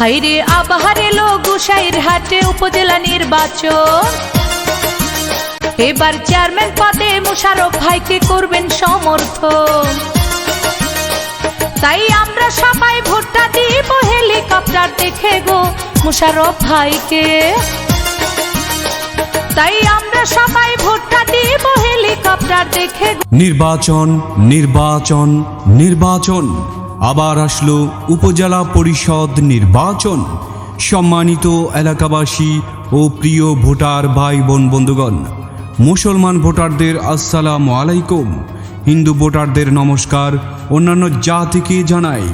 হাইরে আবাহার এলো গুসাইর হাটে উপজেলা নির্বাচন। এবার চেয়ারম্যান পদে মুশারফ ভাইকে করবেন সমর্থন। তাই আমরা সবাই ভোটটা দিব, হেলিকপ্টার দেখে গো মুশারফ ভাইকে। তাই আমরা সবাই ভোটটা দিব, হেলিকপ্টার দেখে নির্বাচন নির্বাচন নির্বাচন। আবার আসলো উপজেলা পরিষদ নির্বাচন। সম্মানিত এলাকাবাসী ও প্রিয় ভোটার ভাই বোন বন্ধুগণ, মুসলমান ভোটারদের আসসালাম আলাইকুম। হিন্দু ভোটারদের নমস্কার। অন্যান্য জাতিকে জানাই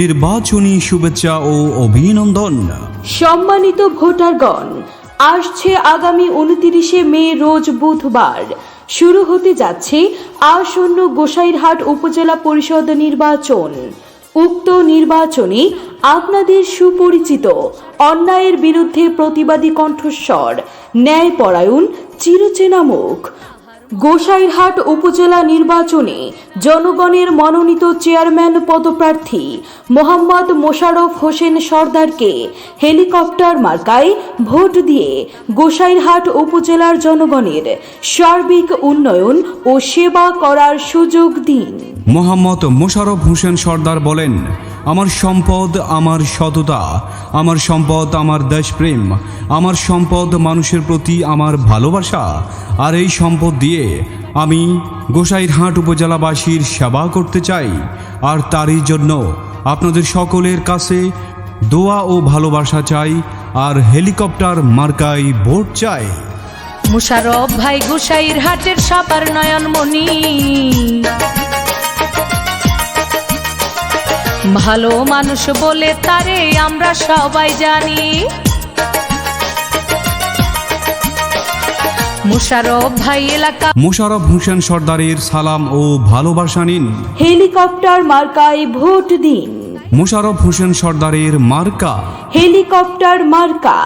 নির্বাচনী শুভেচ্ছা ও অভিনন্দন। সম্মানিত ভোটারগণ, আসছে আগামী উনতিরিশে মে রোজ বুধবার। শুরু হতে যাচ্ছে আসন্ন গোসাইরহাট উপজেলা পরিষদ নির্বাচন। উক্ত নির্বাচনে আপনাদের সুপরিচিত অন্যায়ের বিরুদ্ধে প্রতিবাদী কণ্ঠস্বর ন্যায়পরায়ণ চিরচেনা মুখ। গোসাইরহাট উপজেলা নির্বাচনে জনগণের মনোনীত চেয়ারম্যান পদপ্রার্থী মোহাম্মদ মোশারফ হোসেন সর্দারকে হেলিকপ্টার মার্কায় ভোট দিয়ে গোসাইরহাট উপজেলার জনগণের সার্বিক উন্নয়ন ও সেবা করার সুযোগ দিন। মোহাম্মদ মোশারফ হোসেন সর্দার বলেন আমার সম্পদ আমার সততা, আমার সম্পদ আমার দেশপ্রেম, আমার সম্পদ মানুষের প্রতি আমার ভালোবাসা, আর এই সম্পদ দিয়ে আমি গোসাইরহাট উপজেলাবাসীর সেবা করতে চাই, আর তারই জন্য আপনাদের সকলের কাছে দোয়া ও ভালোবাসা চাই, আর হেলিকপ্টার মার্কাই ভোট চাই। মুশারফ ভাই গুসাইর হাটের সবার নয়নমণি। ভালো মানুষ বলে তারে আমরা সবাই জানি। মুশারফ ভাই এলাকা। মোশাররফ হোসেন সর্দারের সালাম ও ভালোবাসা নিন। হেলিকপ্টার মার্কায় ভোট দিন। মোশাররফ হোসেন সর্দারের মার্কা। হেলিকপ্টার মার্কা।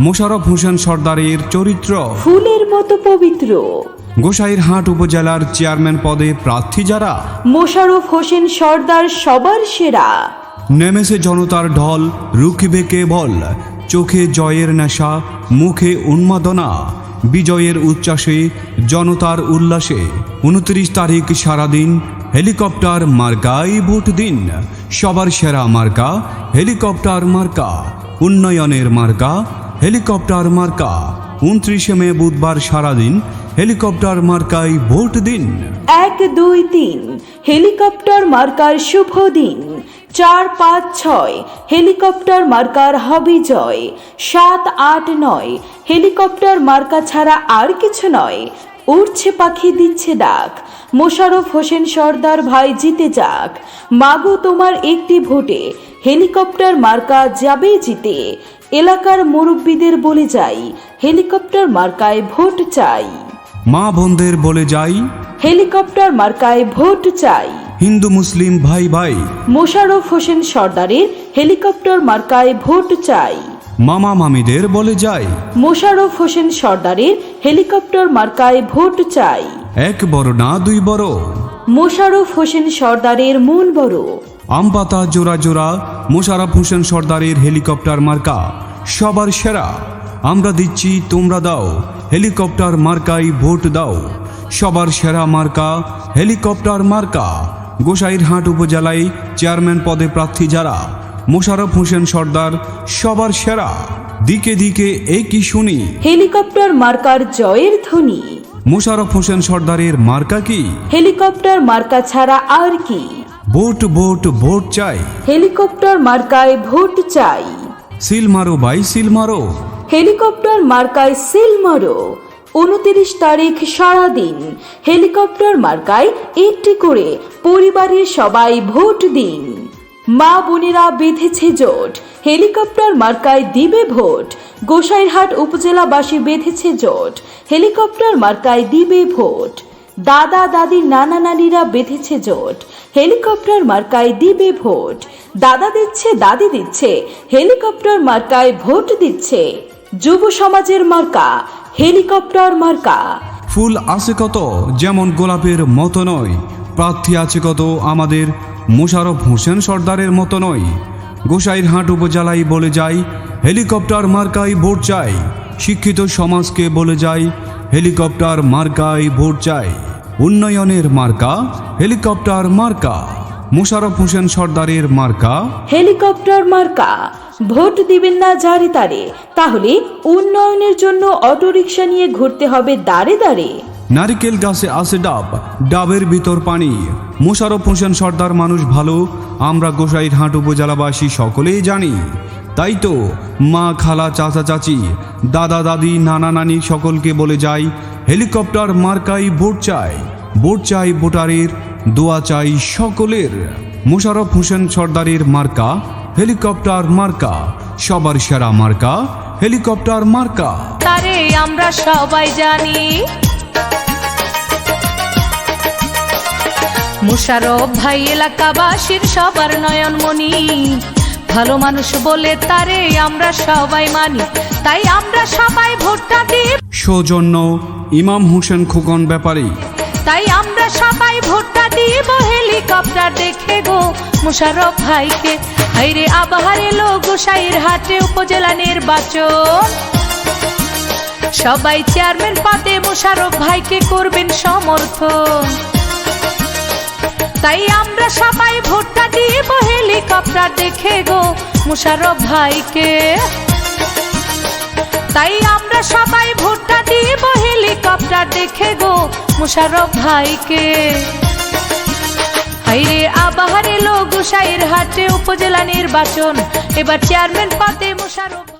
মোশাররফ হোসেন সর্দারের চরিত্র। ফুলের মতো পবিত্র। গোসাইরহাট উপজেলার চেয়ারম্যান পদে প্রার্থী যারা? মোশাররফ হোসেন সর্দার সবার সেরা। নেমেছে জনতার ঢল রুখিবে কেবল। চোখে জয়ের নেশা মুখে উন্মাদনা। বিজয়ের উচ্ছ্বাসে জনতার উল্লাসে। উনত্রিশ তারিখ সারাদিন হেলিকপ্টার মার্কাই ভোট দিন। সবার সেরা মার্কা হেলিকপ্টার মার্কা উন্নয়নের মার্কা হেলিকপ্টার মার্কা উনত্রিশে মে বুধবার সারাদিন হেলিকপ্টার মার্কাই ভোট দিন। এক, দুই, তিন। হেলিকপ্টার মার্কার শুভ দিন। চার, পাঁচ, ছয়। হেলিকপ্টার মার্কার হবে জয়। সাত, আট, নয়। হেলিকপ্টার মার্কা ছাড়া আর কিছু নয়। উড়ছে পাখি দিচ্ছে ডাক। মোশারফ হোসেন সর্দার ভাই জিতে যাক। মাগো তোমার একটি ভোটে। হেলিকপ্টার মার্কা যাবে জিতে। এলাকার মুরব্বীদের বলে যাই, হেলিকপ্টার মার্কায় ভোট চাই। মা বোনদের বলে যাই হেলিকপ্টার মার্কায় ভোট চাই। হিন্দু মুসলিম ভাই ভাই মোশাররফ হোসেন সর্দারের হেলিকপ্টার মার্কায় ভোট চাই। মামা মামিদের বলে যায় মোশাররফ হোসেন সর্দারের হেলিকপ্টার মার্কায় ভোট চাই। এক বড় না দুই বড়। মোশারফ হোসেন সর্দারের মন বড়। আমপাতা জোড়া জোড়া মোশারফ হোসেন সর্দারের হেলিকপ্টার মার্কা সবার সেরা। আমরা দিচ্ছি তোমরা দাও। হেলিকপ্টার মার্কাই ভোট দাও। সবার সেরা মার্কা হেলিকপ্টার মার্কা। গোসাইরহাট উপজেলায় চেয়ারম্যান পদে প্রার্থী যারা মোশারফ হোসেন সর্দার সবার সেরা। দিকে দিকে এ কি শুনি। হেলিকপ্টার মার্কার জয়ের ধ্বনি। মোশারফ হোসেন সর্দারের মার্কা কি? হেলিকপ্টার মার্কা ছাড়া আর কি? ভোট ভোট ভোট চাই। হেলিকপ্টার মার্কায় ভোট চাই। সিল মারো ভাই সিল মারো। হেলিকপ্টার মার্কায় সেল মারো। উনতিরিশ তারিখ সারাদিন, হেলিকপ্টার মার্কায় একটি করে পরিবারের সবাই ভোট দিন। মা বোনেরা বেঁধেছে জোট, হেলিকপ্টার মার্কায় দিবে ভোট। গোসাইরহাট উপজেলাবাসী বেঁধেছে জোট, হেলিকপ্টার মার্কায় দিবে ভোট। দাদা, দাদি, নানা, নানিরা বেঁধেছে জোট, হেলিকপ্টার মার্কায় দিবে ভোট। দাদা দিচ্ছে, দাদি দিচ্ছে, হেলিকপ্টার মার্কায় ভোট দিচ্ছে। যুব সমাজের মার্কা, হেলিকপ্টার মার্কা। ফুল আছে কত, যেমন গোলাপের মতো নয়। প্রার্থী আছে কত, আমাদের মোশারফ হোসেন সর্দারের মতো নয়। গোসাইরহাট উপজেলায় বলে যাই হেলিকপ্টার মার্কাই ভোট চাই। শিক্ষিত সমাজকে বলে যাই হেলিকপ্টার মার্কাই ভোট চাই। উন্নয়নের মার্কা, হেলিকপ্টার মার্কা। মোশারফ হোসেন সর্দারের মার্কা। হেলিকপ্টার মার্কা। ভোট দিবেন না যারে তারে। তাহলে উন্নয়নের জন্য অটোরিকশা নিয়ে ঘুরতে হবে দাঁড়ে দাঁড়ে। নারিকেল গাছে আছে ডাব ডাবের ভিতর পানি। মোশারফ হোসেন সর্দার মানুষ ভালো আমরা গোসাইরহাট উপজেলাবাসী সকলেই জানি। তাই তো মা খালা চাচা চাচি দাদা দাদি নানা নানি সকলকে বলে যাই হেলিকপ্টার মার্কাই ভোট চাই। ভোট চাই ভোটারের দোয়া চাই সকলের। মোশারফ হোসেন সর্দারের মার্কা হেলিকপ্টার মার্কা সবার সেরা মার্কা হেলিকপ্টার মার্কা। তারে আমরা সবাই জানি। মুশারফ ভাই এলাকাবাসীর সবার নয়নমণি ভালো মানুষ বলে তারে আমরা সবাই মানি। তাই আমরা সবাই ভোটটা দিই। সৌজন্য ইমাম হোসেন খোকন ব্যাপারী তাই আমরা সবাই ভোটটা দিব হেলিকপ্টার দেখে গো মুশারফ ভাইকে। হাইরে আবাহার এলো গোসাইর হাটে উপজেলা নির্বাচন। সবাই চেয়ারম্যান পদে মুশারফ ভাইকে করবেন সমর্থন। তাই আমরা সবাই ভোটটা দিব হেলিকপ্টার দেখে গো মুশারফ ভাইকে। তাই আমরা সবাই ভোটটা দিব হেলিকপ্টার দেখে গো মুশারফ ভাইকে। হাইরে আবাহারে লোক গোসাইয়ের হাটে উপজেলা নির্বাচন। এবার চেয়ারম্যান পদে মুশারফ